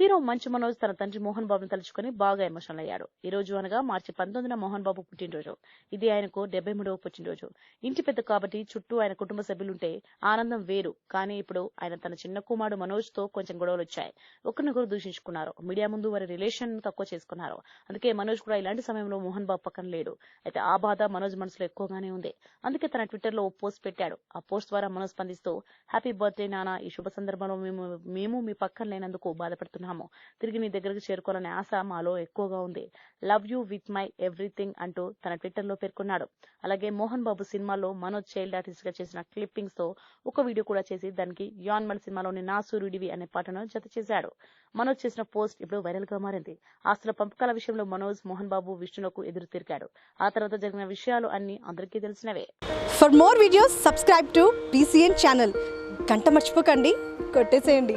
Hero Manchu Manoj తన తండ్రి మోహన్ బాబును తలుచుకుని బాగా ఎమోషనల్ అయ్యాడు. ఈ రోజు అనగా మార్చి పంతొమ్మిదిన మోహన్ బాబు పుట్టినరోజు. ఇది ఆయనకు డెబ్బై మూడవ పుట్టినరోజు. ఇంటి పెద్ద కాబట్టి చుట్టూ ఆయన కుటుంబ సభ్యులుంటే ఆనందం వేరు. కానీ ఇప్పుడు ఆయన తన చిన్న కుమారుడు మనోజ్తో కొంచెం గొడవలు వచ్చాయి ఒకరినొకరు దూషించుకున్నారు. మీడియా ముందు వారి రిలేషన్ తక్కువ చేసుకున్నారు. అందుకే మనోజ్ కూడా ఇలాంటి సమయంలో మోహన్ బాబు పక్కన లేడు. అయితే ఆ బాధ మనోజ్ మనసులో ఎక్కువగానే ఉంది. అందుకే తన ట్విట్టర్లో పోస్ట్ పెట్టాడు. ఆ పోస్ట్ ద్వారా మనోజ్ స్పందిస్తూ హ్యాపీ బర్త్డే నానా. ఈ శుభ సందర్భంలో మేము మేము మీ పక్కన లేనందుకు బాధపడుతున్నాము తిరిగి నీ దగ్గరకు చేరుకోవాలనే ఆశ మాలో ఎక్కువగా ఉంది. Love you with my everything అంటూ తన ట్విట్టర్లో పేర్కొన్నాడు. అలాగే మోహన్ బాబు సినిమాలో మనోజ్ చైల్డ్ ఆర్టిస్ట్గా చేసిన క్లిప్పింగ్స్తో ఒక వీడియో కూడా చేసి దానికి యాన్మల్ సినిమాలోని నా సూర్యుడివి అనే పాటను జత చేశాడు. మనోజ్ చేసిన పోస్ట్ ఇప్పుడు వైరల్గా మారింది. ఆస్తుల పంపకాల విషయంలో మనోజ్ మోహన్ బాబు విష్ణులకు ఎదురు తిరిగాడు. ఆ తర్వాత జరిగిన విషయాలు అన్ని అందరికీ తెలిసినవే. For more videos subscribe to BCN channel గంట మర్చిపోకండి. కొట్టేసేయండి.